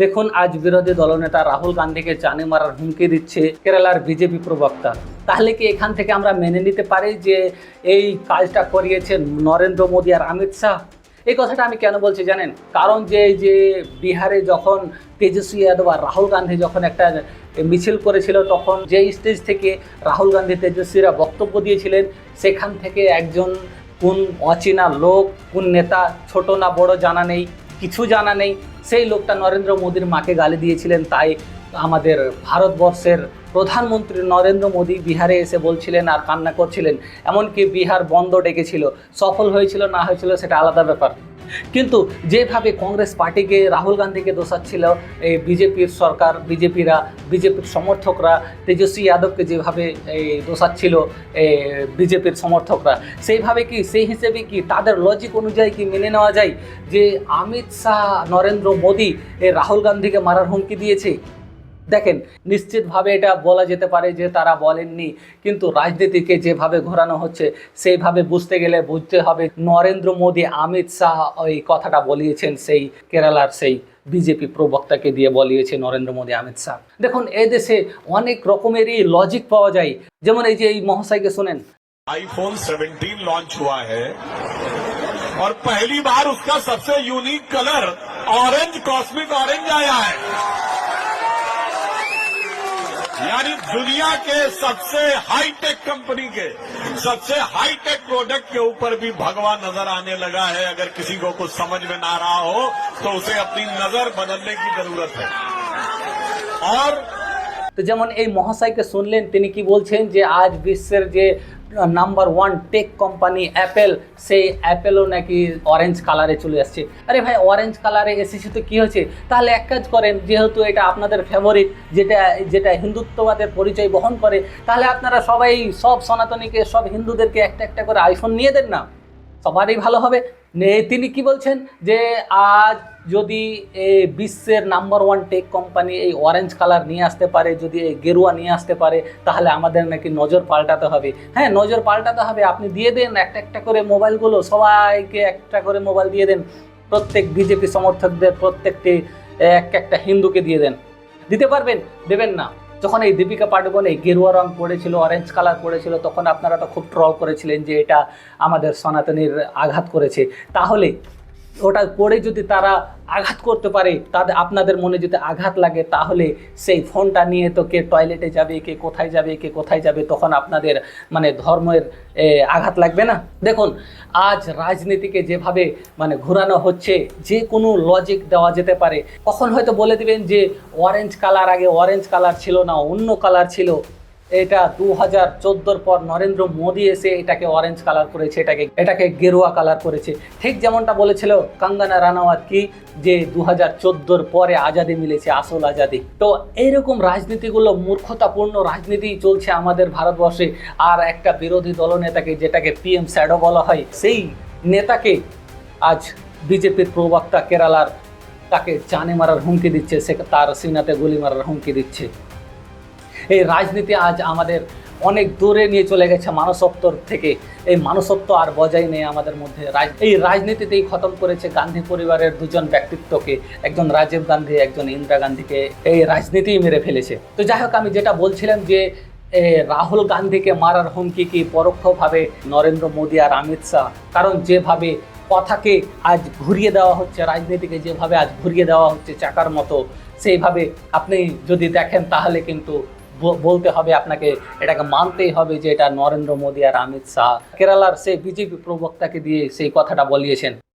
দেখুন, আজ বিরোধী দলনেতা রাহুল গান্ধীকে জানে মারার হুমকি দিচ্ছে কেরালার বিজেপি প্রবক্তা। তাহলে কি এখান থেকে আমরা মেনে নিতে পারি যে এই কাজটা করিয়েছেন নরেন্দ্র মোদী আর অমিত শাহ? এই কথাটা আমি কেন বলছি জানেন? কারণ যে যে বিহারে যখন তেজস্বী যাদব আর রাহুল গান্ধী যখন একটা মিছিল করেছিল, তখন যে স্টেজ থেকে রাহুল গান্ধী তেজস্বীরা বক্তব্য দিয়েছিলেন, সেখান থেকে একজন কোন অচেনা লোক, কোন নেতা, ছোট না বড় জানা নেই, কিছু জানা নেই সেই লোকটা নরেন্দ্র মোদীর মাকে গালি দিয়েছিলেন, তাই আমাদের ভারতবর্ষের প্রধানমন্ত্রী নরেন্দ্র মোদী বিহারে এসে বলছিলেন আর কান্না করছিলেন, এমনকি বিহার বন্ধ ডেকেছিল, সফল হয়েছিল না হয়েছিল সেটা আলাদা ব্যাপার। কিন্তু যেভাবে কংগ্রেস পার্টিকে, রাহুল গান্ধীকে দোষাচ্ছিল, এই বিজেপির সরকার, বিজেপিরা, বিজেপির সমর্থকরা, তেজস্বী যাদবকে যেভাবে এই দোষাচ্ছিল বিজেপির সমর্থকরা, সেইভাবে কি, সেই হিসেবে কি তাদের লজিক অনুযায়ী কি মেনে নেওয়া যায়? যে অমিত শাহ, নরেন্দ্র মোদী এই রাহুল গান্ধীকে মারার হুমকি দিয়েছে দেখেন নিশ্চিতভাবে এটা বলা যেতে পারে যে তারা বলেননি কিন্তু রাজনীতিকে যেভাবে ঘোরানো হচ্ছে সেইভাবে বুঝতে গেলে বুঝতে হবে নরেন্দ্র মোদী অমিত শাহ ওই কথাটা বলিয়েছেন সেই কেরালার সেই বিজেপি প্রবক্তাকে দিয়ে বলিয়েছে নরেন্দ্র মোদী অমিত শাহ দেখুন এই দেশে অনেক রকমেরই লজিক পাওয়া যায় যেমন এই যে এই মহাশয়কে শোনেন आईफोन 17 लॉन्च हुआ है और पहली बार उसका सबसे unique colour orange cosmic orange आया है यानी दुनिया के सबसे हाईटेक कंपनी के सबसे हाईटेक प्रोडक्ट के ऊपर भी भगवा नजर आने लगा है अगर किसी को कुछ समझ में ना रहा हो तो उसे अपनी नजर बदलने की जरूरत है और তো যেমন এই মহাশয়কে শুনলেন তিনি কি বলছেন যে আজ বিশ্বের যে number one tech company Apple সেই অ্যাপেলও নাকি অরেঞ্জ কালারে চলে আসছে। আরে ভাই অরেঞ্জ কালারে এসেছে তো কী হয়েছে? তাহলে এক কাজ করেন, যেহেতু এটা আপনাদের ফেভারিট যেটা যেটা হিন্দুত্ববাদের পরিচয় বহন করে, তাহলে আপনারা সবাই, সব সনাতনীকে, সব হিন্দুদেরকে একটা একটা করে আইফোন নিয়ে দেন না। সবারই ভালো হবে। তিনি কি বলছেন? যে আজ যদি বিশ্বের নাম্বার ওয়ান টেক কোম্পানি এই অরেঞ্জ কালার নিয়ে আসতে পারে, যদি এই গেরুয়া নিয়ে আসতে পারে, তাহলে আমাদের নাকি নজর পাল্টাতে হবে। হ্যাঁ নজর পাল্টাতে হবে। আপনি দিয়ে দেন একটা একটা করে মোবাইলগুলো সবাইকে একটা করে মোবাইল দিয়ে দেন। প্রত্যেক বিজেপি সমর্থকদের প্রত্যেকটি এক একটা হিন্দুকে দিয়ে দেন। দিতে পারবেন? দেবেন না। যখন এই দীপিকা পাডুকোন এই গেরুয়া রং পড়েছিল অরেঞ্জ কালার পড়েছিল, তখন আপনারা তো খুব ট্রল করেছিলেন যে এটা আমাদের সনাতনীর আঘাত করেছে। তাহলে ওটা পড়ে যদি তারা আঘাত করতে পারে, তাদের, আপনাদের মনে যদি আঘাত লাগে, তাহলে সেই ফোনটা নিয়ে তো কে টয়লেটে যাবে, কে কোথায় যাবে, কে কোথায় যাবে, তখন আপনাদের মানে ধর্মের আঘাত লাগবে না? দেখুন, আজ রাজনীতিকে যেভাবে মানে ঘোরানো হচ্ছে, যে কোনো লজিক দেওয়া যেতে পারে। কখন হয়তো বলে দিবেন যে অরেঞ্জ কালার আগে অরেঞ্জ কালার ছিল না, অন্য কালার ছিল। এটা দু হাজার চোদ্দোর পর নরেন্দ্র মোদী এসে এটাকে অরেঞ্জ কালার করেছে, এটাকে এটাকে গেরুয়া কালার করেছে। ঠিক যেমনটা বলেছিল কাঙ্গানা রানাওয়াত কি, যে দু হাজার চোদ্দোর পরে আজাদি মিলেছে আসল আজাদি। তো এইরকম রাজনীতিগুলো, মূর্খতাপূর্ণ রাজনীতি চলছে আমাদের ভারতবর্ষে। আর একটা বিরোধী দলনেতাকে যেটাকে পিএম স্যাডো বলা হয়, সেই নেতাকে আজ বিজেপির প্রবক্তা কেরালার তাকে জানে মারার হুমকি দিচ্ছে, সে তার সিনাতে গুলি মারার হুমকি দিচ্ছে। এই রাজনীতি আজ আমাদের অনেক দূরে নিয়ে চলে গেছে মানসত্বর থেকে। এই মানসত্ব আর বজায় নেই আমাদের মধ্যে। এই রাজনীতিতেই খতম করেছে গান্ধী পরিবারের দুজন ব্যক্তিত্বকে। একজন রাজীব গান্ধী, একজন ইন্দিরা গান্ধীকে এই রাজনীতিই মেরে ফেলেছে। তো যাই হোক, আমি যেটা বলছিলাম যে রাহুল গান্ধীকে মারার হুমকি কি পরোক্ষভাবে নরেন্দ্র মোদী আর অমিত শাহ? কারণ যেভাবে কথাকে আজ ঘুরিয়ে দেওয়া হচ্ছে, রাজনীতিকে যেভাবে আজ ঘুরিয়ে দেওয়া হচ্ছে চাকার মতো, সেইভাবে আপনি যদি দেখেন তাহলে কিন্তু বলতে হবে আপনাকে, এটাকে মানতেই হবে যে এটা নরেন্দ্র মোদী আর অমিত শাহ। কেরালার সেই বিজেপি প্রবক্তাকে দিয়ে সেই কথাটা বলিয়েছেন।